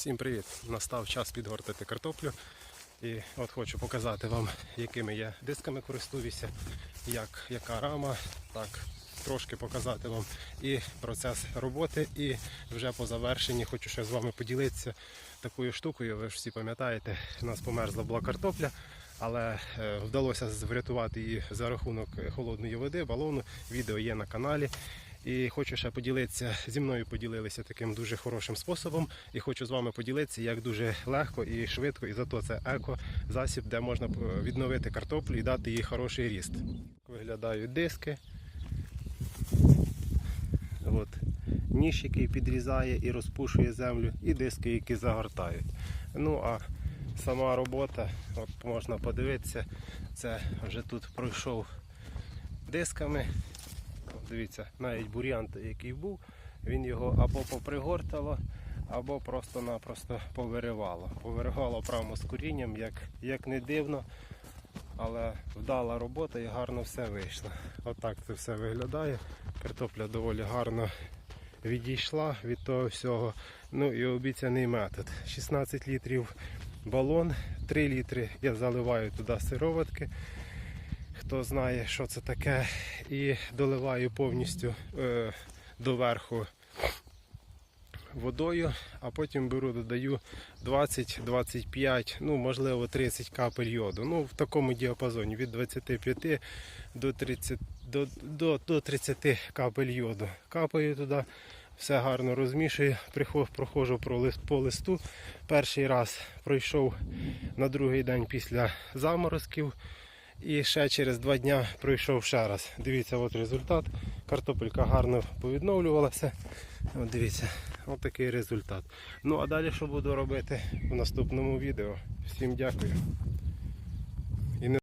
Всім привіт! Настав час підгортати картоплю. І от хочу показати вам, якими я дисками користуюся, як, яка рама, так трошки показати вам і процес роботи. І вже по завершенні хочу ще з вами поділитися такою штукою. Ви ж всі пам'ятаєте, у нас померзла була картопля, але е, вдалося врятувати її за рахунок холодної води, балону. Відео є на каналі. І хочу ще поділитися зі мною поділилися таким дуже хорошим способом. І хочу з вами поділитися, як дуже легко і швидко, і зато це еко засіб, де можна е, відновити картоплю і дати їй хороший ріст. Виглядають диски. От. Ніж, який підрізає і розпушує землю, і диски, які загортають. Ну а сама робота, от можна подивитися, це вже тут пройшов дисками. От Дивіться, навіть бур'ян, який був, він його або попригортало, або просто-напросто повиривало. Повиривало прямо з корінням, як, як не дивно, але вдала робота і гарно все вийшло. Отак це все виглядає. Картопля доволі гарно відійшла від того всього. Ну і обіцяний метод. 16 літрів балон, 3 літри я заливаю туди сироватки хто знає, що це таке, і доливаю повністю е, доверху водою, а потім беру, додаю 20-25, ну можливо 30 капель йоду. Ну, в такому діапазоні від 25 до 30, до, до, до 30 капель йоду. Капаю туди, все гарно розмішую, прихо- проходжу про лист- по листу. Перший раз пройшов на другий день після заморозків. І ще через два дня пройшов ще раз. Дивіться, от результат. Картопелька гарно повідновлювалася. От дивіться, от такий результат. Ну а далі що буду робити в наступному відео. Всім дякую.